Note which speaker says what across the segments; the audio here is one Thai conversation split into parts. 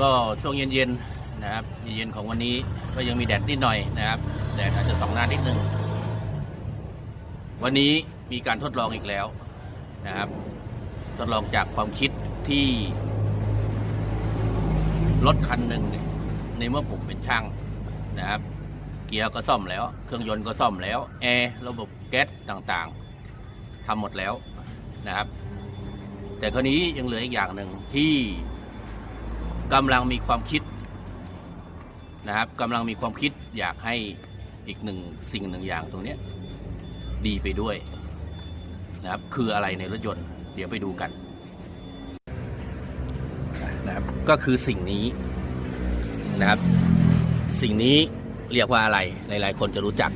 Speaker 1: ก็ช่วงเย็นๆนะครับเย็นๆของวันนี้ก็ยังมีแดดนิดหน่อยนะครับแดดอาจจะส่องหน้านิดนึงวันนี้มีการทดลองอีกแล้วนะครับ ทดลองจากความคิดที่รถคันหนึ่งในเมื่อผมเป็นช่างนะครับ เกียร์ก็ซ่อมแล้ว เครื่องยนต์ก็ซ่อมแล้วแอร์ระบบแก๊สต่างๆทำหมดแล้วนะครับ แต่คราวนี้ยังเหลืออีกอย่างหนึ่งที่ กำลังมีความคิดนะครับกำลังมีความคิดอยากให้อีกหนึ่งสิ่งหนึ่งอย่างตรงนี้ดีไปด้วยนะครับคืออะไรในรถยนต์ เดี๋ยวไปดูกันนะครับก็คือสิ่งนี้นะครับสิ่งนี้เรียกว่าอะไรหลายๆคนจะรู้จัก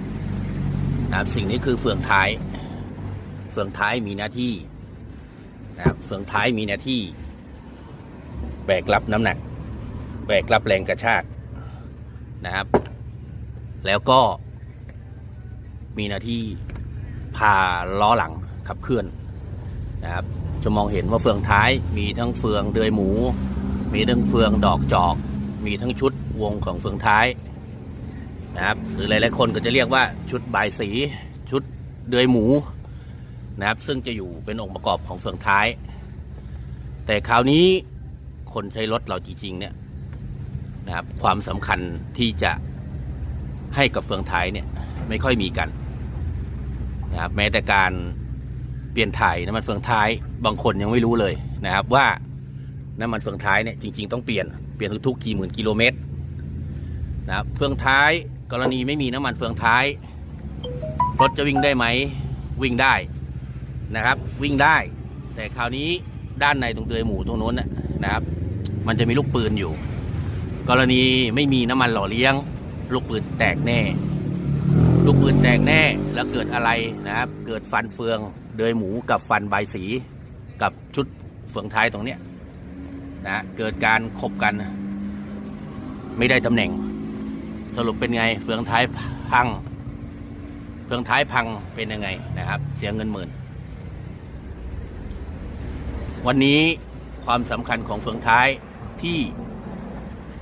Speaker 1: นะครับสิ่งนี้คือเฟืองท้าย เฟืองท้ายมีหน้าที่นะครับเฟืองท้ายมีหน้าที่ แบกรับน้ำหนัก แบกรับแรงกระชากนะครับ แล้วก็มีหน้าที่พาล้อหลังขับเคลื่อนนะครับ จะมองเห็นว่าเฟืองท้ายมีทั้งเฟืองเดือยหมู มีทั้งเฟืองดอกจอก มีทั้งชุดวงของเฟืองท้ายนะครับ หรือหลายๆคนก็จะเรียกว่าชุดบายสีชุดเดือยหมูนะครับ ซึ่งจะอยู่เป็นองค์ประกอบของเฟืองท้าย แต่คราวนี้ คนใช้รถเราจริง ๆ เนี่ยนะครับความสำคัญที่จะให้กับเฟืองท้ายเนี่ยไม่ค่อยมีกันนะครับแม้แต่การเปลี่ยนถ่ายน้ำมันเฟืองท้ายบางคนยังไม่รู้เลยนะครับ ว่าน้ำมันเฟืองท้ายเนี่ยจริง ๆ ต้องเปลี่ยนเปลี่ยนทุกๆกี่หมื่นกิโลเมตรนะครับเฟืองท้ายกรณีไม่มีน้ำมันเฟืองท้ายรถจะวิ่งได้ไหมวิ่งได้นะครับ วิ่งได้ แต่คราวนี้ด้านในตรงเดือยหมูตรงโน้นนะครับ มันจะมีลูกปืนอยู่ กรณีไม่มีน้ำมันหล่อเลี้ยง ลูกปืนแตกแน่ ลูกปืนแตกแน่แล้วเกิดอะไรนะครับ เกิดฟันเฟืองเดยหมูกับฟันใบสี กับชุดเฟืองท้ายตรงเนี้ยนะเกิดการขบกัน ไม่ได้ตำแหน่ง สรุปเป็นไงเฟืองท้ายพังเฟืองท้ายพังเป็นยังไงนะครับ เสียเงินหมื่น วันนี้ความสำคัญของเฟืองท้าย ที่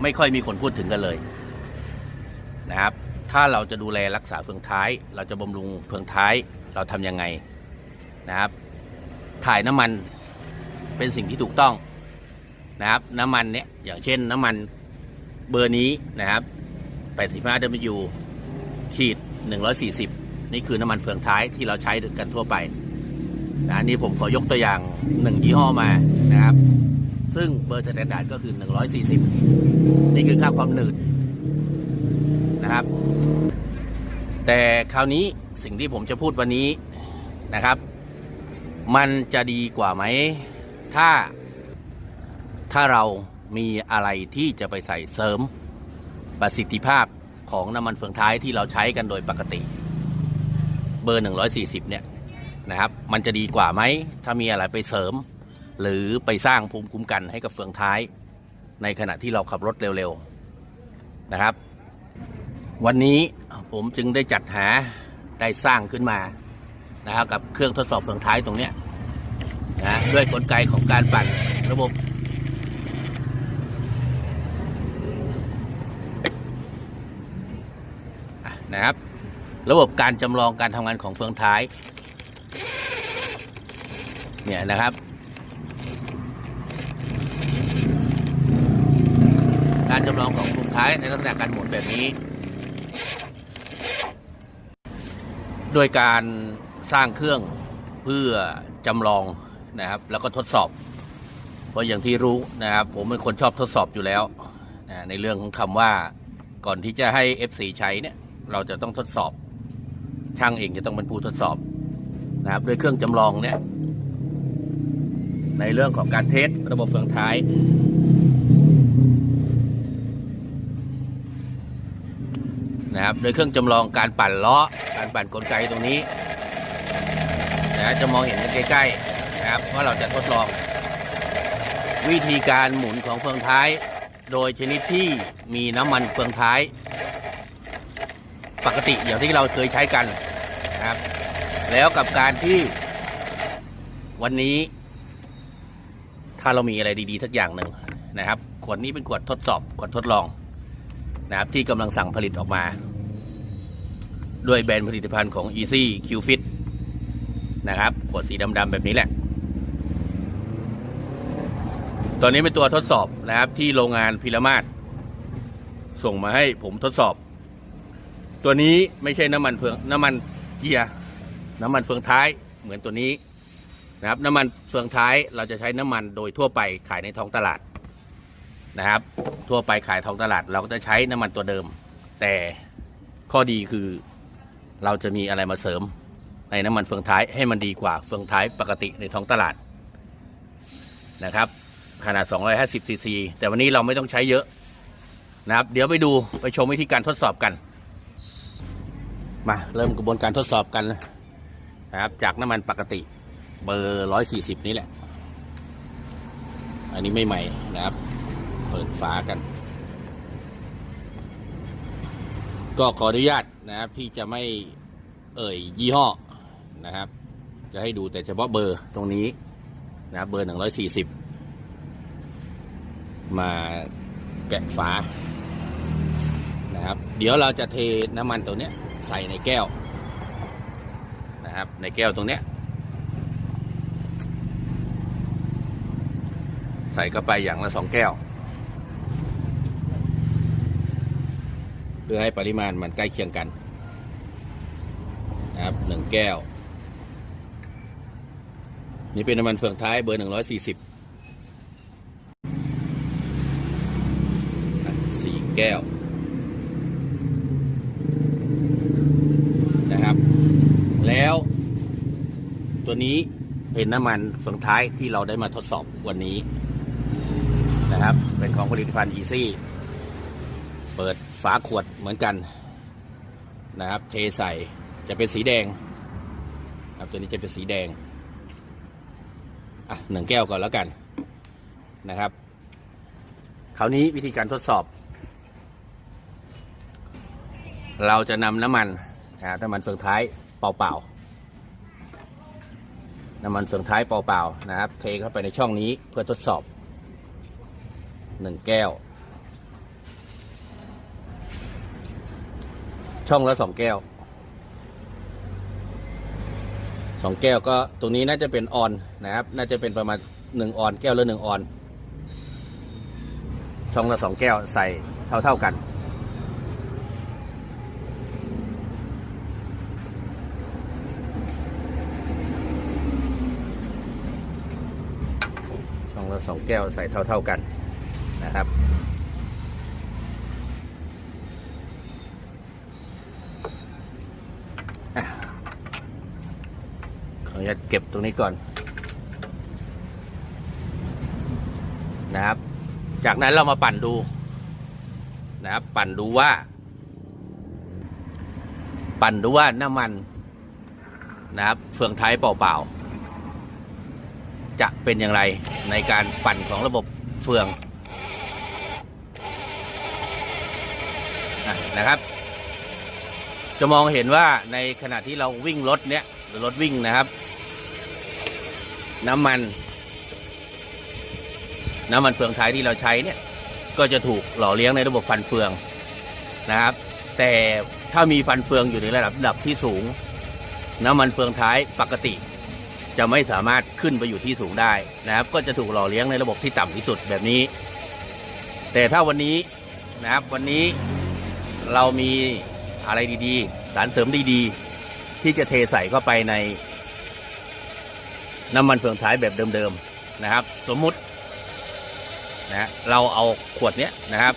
Speaker 1: ไม่ค่อยมีคนพูดถึงกันเลยนะครับ ถ้าเราจะดูแลรักษาเฟืองท้าย เราจะบำรุงเฟืองท้ายเราทำยังไงนะครับ ถ่ายน้ำมันเป็นสิ่งที่ถูกต้องนะครับน้ำมันเนี่ยอย่างเช่นน้ำมันเบอร์นี้นะครับ 85 W ขีด 140 นี่คือน้ำมันเฟืองท้ายที่เราใช้กันทั่วไปนะอันนี่ผมขอยกตัวอย่างหนึ่งยี่ห้อมานะครับ ซึ่งเบอร์สแตนดาร์ดก็คือ 140 นี่คือค่าความหนืดนะครับ แต่คราวนี้สิ่งที่ผมจะพูดวันนี้นะครับ มันจะดีกว่าไหม ถ้า ถ้าเรามีอะไรที่จะไปใส่เสริมประสิทธิภาพของน้ำมันเฟืองท้ายที่เราใช้กันโดยปกติ เบอร์ 140 เนี่ยนะครับ มันจะดีกว่าไหม ถ้ามีอะไรไปเสริม หรือไปสร้างภูมิคุ้มกันให้กับเฟืองท้าย ในขณะที่เราขับรถเร็วๆนะครับ วันนี้ผมจึงได้จัดหาได้สร้างขึ้นมานะครับกับเครื่องทดสอบเฟืองท้ายตรงเนี้ยนะด้วยกลไกของการปั่นระบบนะครับ ระบบการจำลองการทำงานของเฟืองท้าย เนี่ยนะครับ การจำลองของเฟือง ท้ายในลักษณะการหมุนแบบนี้ โดยการสร้างเครื่องเพื่อจำลองนะครับ แล้วก็ทดสอบ เพราะอย่างที่รู้นะครับ ผมเป็นคนชอบทดสอบอยู่แล้วนะในเรื่องของคำว่าก่อนที่จะให้ FC ใช้เนี่ย เราจะต้องทดสอบ ช่างเองจะต้องเป็นผู้ทดสอบนะครับด้วยเครื่องจำลองเนี่ย ในเรื่องของการเทสระบบเฟืองท้าย นะครับโดยเครื่องจำลองการปั่นล้อการปั่นกลไกตรงนี้นะจะมองเห็นกันใกล้ๆนะครับว่าเราจะทดลอง วิธีการหมุนของเฟืองท้าย โดยชนิดที่มีน้ำมันเฟืองท้าย ปกติอย่างที่เราเคยใช้กันนะครับ แล้วกับการที่วันนี้ ถ้าเรามีอะไรดีๆสักอย่างหนึ่งนะครับขวดนี้เป็นขวดทดสอบขวดทดลอง นะครับที่กำลังสั่งผลิตออกมา ด้วยแบรนด์ผลิตภัณฑ์ของ Easy Q Fit นะครับขวดสีดำๆแบบนี้แหละ ตอนนี้เป็นตัวทดสอบนะครับที่โรงงานพิรมาศส่งมาให้ผมทดสอบ ตัวนี้ไม่ใช่น้ำมันเฟืองน้ำมันเกียร์น้ำมันเฟืองท้ายเหมือนตัวนี้นะครับน้ำมันเฟืองท้ายเราจะใช้น้ำมันโดยทั่วไปขายในท้องตลาด นะครับ ทั่วไปขายท้องตลาด เราก็จะใช้น้ำมันตัวเดิม แต่ข้อดีคือเราจะมีอะไรมาเสริมในน้ำมันเฟืองท้ายให้มันดีกว่าเฟืองท้ายปกติในท้องตลาดนะครับ ขนาด 250ซีซีแต่วันนี้เราไม่ต้องใช้เยอะนะครับ เดี๋ยวไปดูไปชมวิธีการทดสอบกัน มาเริ่มกระบวนการทดสอบกันนะครับ จากน้ำมันปกติเบอร์ 140 นี้แหละ อันนี้ไม่ใหม่นะครับ เปิดฝากัน ก็ขออนุญาตนะครับที่จะไม่เอ่ยยี่ห้อนะครับ จะให้ดูแต่เฉพาะเบอร์ตรงนี้นะครับเบอร์140มาแกะฝานะครับ เดี๋ยวเราจะเทน้ำมันตัวเนี้ยใส่ในแก้วนะครับ ในแก้วตรงเนี้ยใส่เข้าไปอย่างละสองแก้ว พื่อให้ปริมาณมันใกล้เคียงกันนะครับหนึ่งแก้ว นี่เป็นน้ำมันเฟืองท้ายเบอร์หนึ่งร้อยสี่สิบสี่แก้วนะครับ แล้วตัวนี้เป็นน้ำมันเฟืองท้ายที่เราได้มาทดสอบวันนี้นะครับ เป็นของผลิตภัณฑ์ Easy เปิด ฝาขวดเหมือนกันนะครับ เทใส่จะเป็นสีแดงครับตัวนี้จะเป็นสีแดงอะหนึ่งแก้วก่อนแล้วกันนะครับ คราวนี้วิธีการทดสอบ เราจะนำน้ำมันนะครับน้ำมันเฟืองท้ายเปล่าๆน้ำมันเฟืองท้ายเปล่าๆนะครับ เทเข้าไปในช่องนี้เพื่อทดสอบหนึ่งแก้ว ช่องละสองแก้วสองแก้วก็ตรงนี้น่าจะเป็นออนนะครับ น่าจะเป็นประมาณหนึ่งออนแก้วละหนึ่งออน ช่องละสองแก้วใส่เท่าเท่ากัน ช่องละสองแก้วใส่เท่าเท่ากันนะครับ ขออนุญาตเก็บตรงนี้ก่อน นะครับ จากนั้นเรามาปั่นดู นะครับ ปั่นดูว่า ปั่นดูว่าน้ำมัน นะครับ เฟืองท้ายเปล่าๆจะเป็นอย่างไรในการปั่นของระบบเฟืองอะนะครับ จะมองเห็นว่าในขณะที่เราวิ่งรถเนี้ยหรือรถวิ่งนะครับ น้ำมัน น้ำมันเฟืองท้ายที่เราใช้เนี่ย ก็จะถูกหล่อเลี้ยงในระบบฟันเฟืองนะครับ แต่ถ้ามีฟันเฟืองอยู่ในระดับระดับที่สูง น้ำมันเฟืองท้ายปกติ จะไม่สามารถขึ้นไปอยู่ที่สูงได้นะครับ ก็จะถูกหล่อเลี้ยงในระบบที่ต่ำที่สุดแบบนี้ แต่ถ้าวันนี้นะครับวันนี้เรามีอะไรดีๆ สารเสริมดีๆ ที่จะเทใส่เข้าไปใน น้ำมันเฟืองท้ายแบบเดิมๆนะครับ สมมุตินะเราเอาขวดเนี้ยนะครับ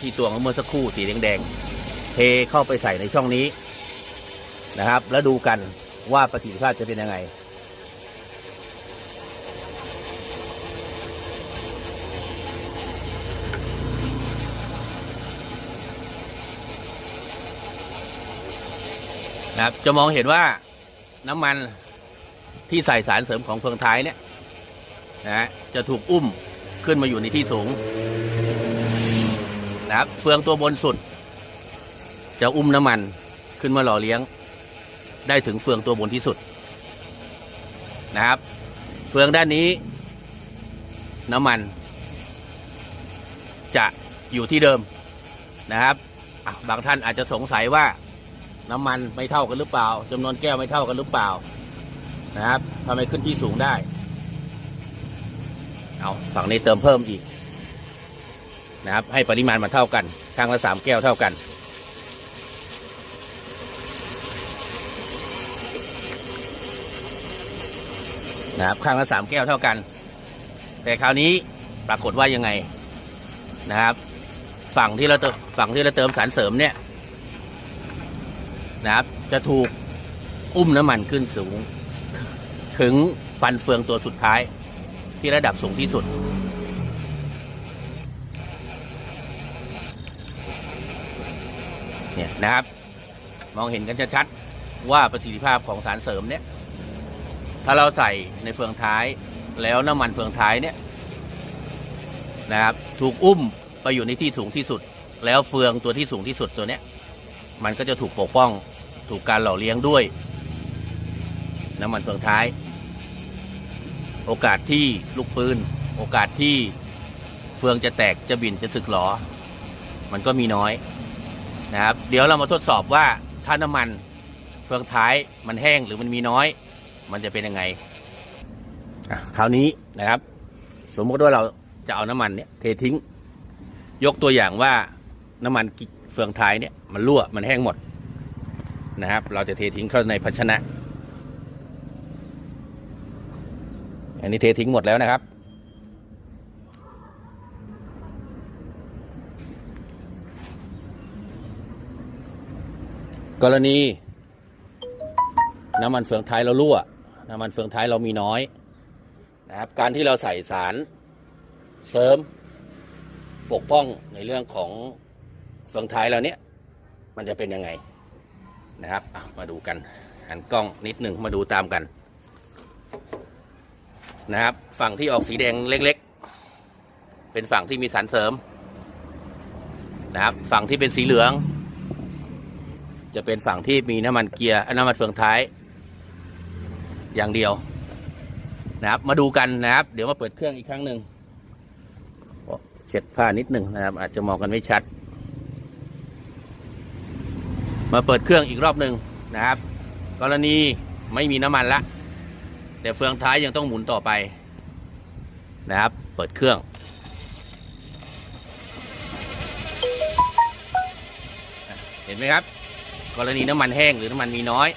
Speaker 1: ที่ตวงเมื่อสักครู่สีแดงๆเทเข้าไปใส่ในช่องนี้นะครับ แล้วดูกันว่าประสิทธิภาพจะเป็นยังไงนะครับจะมองเห็นว่าน้ำมัน ที่ใส่สารเสริมของเฟืองท้ายเนี่ยนะฮะจะถูกอุ้มขึ้นมาอยู่ในที่สูงนะครับเฟืองตัวบนสุด จะอุ้มน้ำมันขึ้นมาหล่อเลี้ยง ได้ถึงเฟืองตัวบนที่สุดนะครับ เฟืองด้านนี้ น้ำมัน จะอยู่ที่เดิมนะครับบางท่านอาจจะสงสัยว่าน้ำมันไม่เท่ากันหรือเปล่าจำนวนแก้วไม่เท่ากันหรือเปล่า นะครับทำไมขึ้นที่สูงได้ เอาฝั่งนี้เติมเพิ่มอีกนะครับ ให้ปริมาณมันเท่ากันข้างละสามแก้วเท่ากัน นะครับข้างละสามแก้วเท่ากัน แต่คราวนี้ปรากฏว่ายังไงนะครับ ฝั่งที่เราเติมฝั่งที่เราเติมสารเสริมเนี่ยนะครับ จะถูกอุ้มน้ำมันขึ้นสูง ถึงฟันเฟืองตัวสุดท้ายที่ระดับสูงที่สุด เนี่ยนะครับ มองเห็นกันชัดๆว่าประสิทธิภาพของสารเสริมเนี่ย ถ้าเราใส่ในเฟืองท้ายแล้วน้ำมันเฟืองท้ายเนี่ยนะครับ ถูกอุ้มไปอยู่ในที่สูงที่สุด แล้วเฟืองตัวที่สูงที่สุดตัวเนี้ย มันก็จะถูกปกป้องถูกการหล่อเลี้ยงด้วย น้ำมันเฟืองท้าย โอกาสที่ลูกปืน โอกาสที่เฟืองจะแตกจะบินจะสึกหรอมันก็มีน้อยนะครับ เดี๋ยวเรามาทดสอบว่าถ้าน้ำมันเฟืองท้ายมันแห้งหรือมันมีน้อย มันจะเป็นยังไงคราวนี้นะครับ สมมติว่าเราจะเอาน้ำมันเนี่ยเททิ้ง ยกตัวอย่างว่าน้ำมันเฟืองท้ายเนี่ยมันรั่วมันแห้งหมดนะครับ เราจะเททิ้งเข้าในภาชนะ อันนี้เททิ้งหมดแล้วนะครับ กรณี น้ำมันเฟืองท้ายเรารั่ว น้ำมันเฟืองท้ายเรามีน้อยนะครับ การที่เราใส่สารเสริมปกป้องในเรื่องของเฟืองท้ายเราเนี้ยมันจะเป็นยังไงนะครับมาดูกันหันกล้องนิดหนึ่งมาดูตามกัน นะครับ ฝั่งที่ออกสีแดงเล็กๆ เป็นฝั่งที่มีสารเสริมนะครับ ฝั่งที่เป็นสีเหลือง จะเป็นฝั่งที่มีน้ำมันเกียร์น้ำมันเฟืองท้าย อย่างเดียวนะครับ มาดูกันนะครับ เดี๋ยวมาเปิดเครื่องอีกครั้งหนึ่งเช็ดผ้านิดหนึ่งนะครับ อาจจะมองกันไม่ชัด มาเปิดเครื่องอีกรอบหนึ่งนะครับ กรณีไม่มีน้ำมันละ แต่เฟืองท้ายยังต้องหมุนต่อไปนะครับ เปิดเครื่อง เห็นไหมครับ กรณีน้ำมันแห้งหรือน้ำมันมีน้อย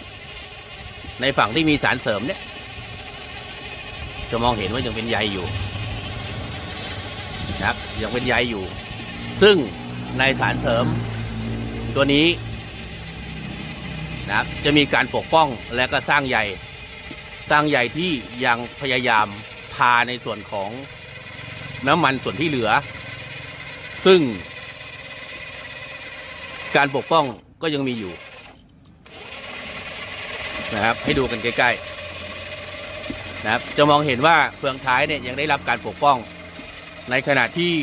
Speaker 1: ในฝั่งที่มีสารเสริมเนี่ย จะมองเห็นว่ายังเป็นใยอยู่นะครับยังเป็นใยอยู่ ซึ่งในสารเสริมตัวนี้นะครับจะมีการปกป้องและก็สร้างใย สร้างใยที่ยังพยายามพาในส่วนของน้ำมันส่วนที่เหลือ ซึ่ง การปกป้องก็ยังมีอยู่ นะครับ ให้ดูกันใกล้ๆนะครับ จะมองเห็นว่าเฟืองท้ายเนี่ยยังได้รับการปกป้อง ในขณะที่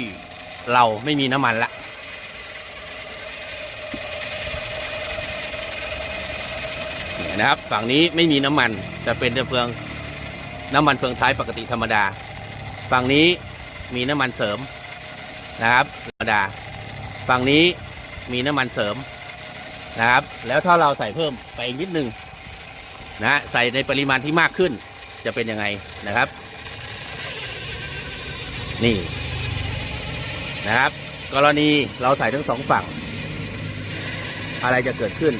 Speaker 1: เราไม่มีน้ำมันละ นะครับ ฝั่งนี้ไม่มีน้ำมันจะเป็นแต่เฟืองน้ำมันเฟืองท้ายปกติธรรมดา ฝั่งนี้มีน้ำมันเสริมนะครับ ธรรมดา ฝั่งนี้มีน้ำมันเสริมนะครับ แล้วถ้าเราใส่เพิ่มไปอีกนิดนึงนะใส่ในปริมาณที่มากขึ้นจะเป็นยังไงนะครับ นี่นะครับ กรณีเราใส่ทั้งสองฝั่ง อะไรจะเกิดขึ้น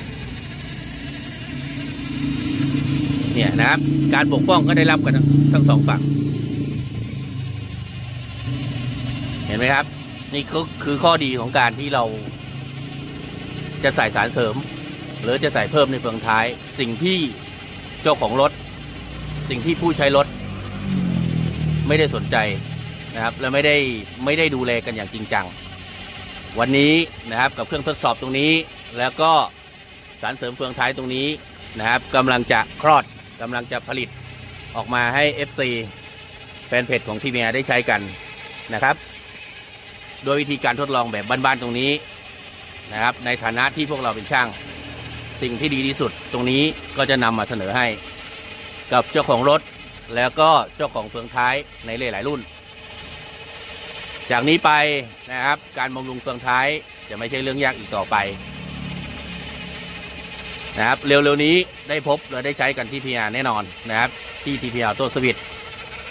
Speaker 1: เนี่ยนะครับ การปกป้องก็ได้รับกันทั้งสองฝั่ง เห็นไหมครับ นี่ก็คือข้อดีของการที่เรา จะใส่สารเสริม หรือจะใส่เพิ่มในเฟืองท้าย สิ่งที่เจ้าของรถ สิ่งที่ผู้ใช้รถ ไม่ได้สนใจนะครับ และไม่ได้ไม่ได้ดูแลกันอย่างจริงจัง วันนี้นะครับกับเครื่องทดสอบตรงนี้ แล้วก็สารเสริมเฟืองท้ายตรงนี้นะครับกำลังจะคลอด กำลังจะผลิตออกมาให้ FC แฟนเพจของทีเมียได้ใช้กันนะครับ โดยวิธีการทดลองแบบบ้านๆตรงนี้นะครับ ในฐานะที่พวกเราเป็นช่าง สิ่งที่ดีที่สุดตรงนี้ก็จะนำมาเสนอให้ กับเจ้าของรถแล้วก็เจ้าของเฟืองท้ายในหลายๆรุ่น จากนี้ไปนะครับ การบำรุงเฟืองท้ายจะไม่ใช่เรื่องยากอีกต่อไป นะครับเร็วๆนี้ได้พบและได้ใช้กันที่พีอาแน่นอนนะครับ ที่ทีพีอาตัวสวิต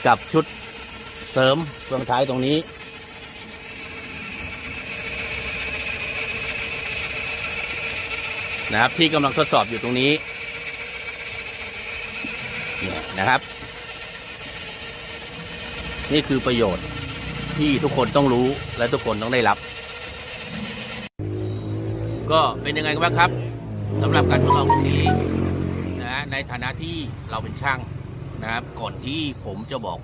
Speaker 1: กับชุดเสริมเฟืองท้ายตรงนี้นะครับที่กำลังทดสอบอยู่ตรงนี้เนี่ยนะครับ นี่คือประโยชน์ที่ทุกคนต้องรู้และทุกคนต้องได้รับ ก็เป็นยังไงกันบ้างครับ สำหรับการทดลองตรงนี้นะในฐานะที่เราเป็นช่างนะครับ ก่อนที่ผมจะบอก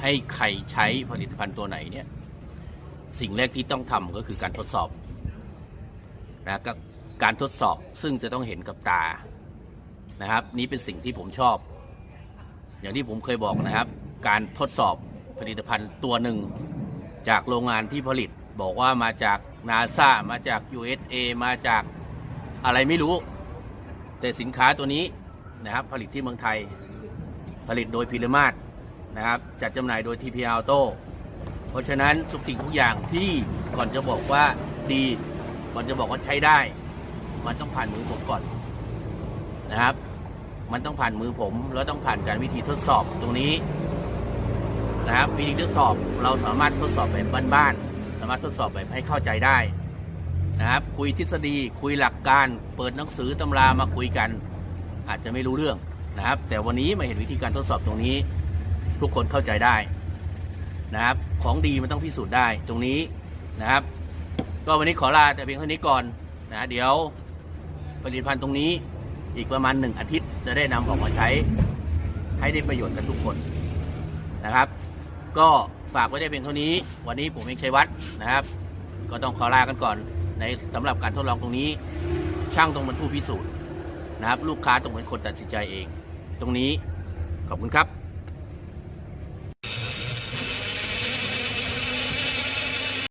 Speaker 1: ให้ใครใช้ผลิตภัณฑ์ตัวไหนเนี่ย สิ่งแรกที่ต้องทำก็คือการทดสอบนะกับการทดสอบซึ่งจะต้องเห็นกับตานะครับ นี่เป็นสิ่งที่ผมชอบ อย่างที่ผมเคยบอกนะครับ การทดสอบผลิตภัณฑ์ตัวหนึ่งจากโรงงานที่ผลิตบอกว่ามาจากนาซามาจาก USA มาจาก อะไรไม่รู้ แต่สินค้าตัวนี้นะครับ ผลิตที่เมืองไทย ผลิตโดยพิรมาศนะครับ จัดจำหน่ายโดย TP Auto เพราะฉะนั้นทุกสิ่งทุกอย่างที่ก่อนจะบอกว่าดีก่อนจะบอกว่าใช้ได้ มันต้องผ่านมือผมก่อนนะครับ มันต้องผ่านมือผมแล้วต้องผ่านการวิธีทดสอบตรงนี้นะครับวิธีทดสอบเราสามารถทดสอบแบบบ้านๆสามารถทดสอบแบบให้เข้าใจได้ นะครับ คุยทฤษฎีคุยหลักการ เปิดหนังสือตำรามาคุยกัน อาจจะไม่รู้เรื่องนะครับ แต่วันนี้มาเห็นวิธีการทดสอบตรงนี้ ทุกคนเข้าใจได้นะครับ ของดีมันต้องพิสูจน์ได้ตรงนี้นะครับ ก็วันนี้ขอลาแต่เพียงเท่านี้ก่อนนะเดี๋ยวผลิตภัณฑ์ตรงนี้อีกประมาณหนึ่งอาทิตย์จะได้นำออกมาใช้ ให้ได้ประโยชน์กันทุกคนนะครับ ก็ฝากไว้ได้เพียงเท่านี้ วันนี้ผมเองชัยวัฒน์นะครับ ก็ต้องขอลากันก่อน ในสำหรับการทดลองตรงนี้ ช่างต้องเป็นผู้พิสูจน์นะครับ ลูกค้าต้องเป็นคนตัดสินใจเอง ตรงนี้ขอบคุณครับ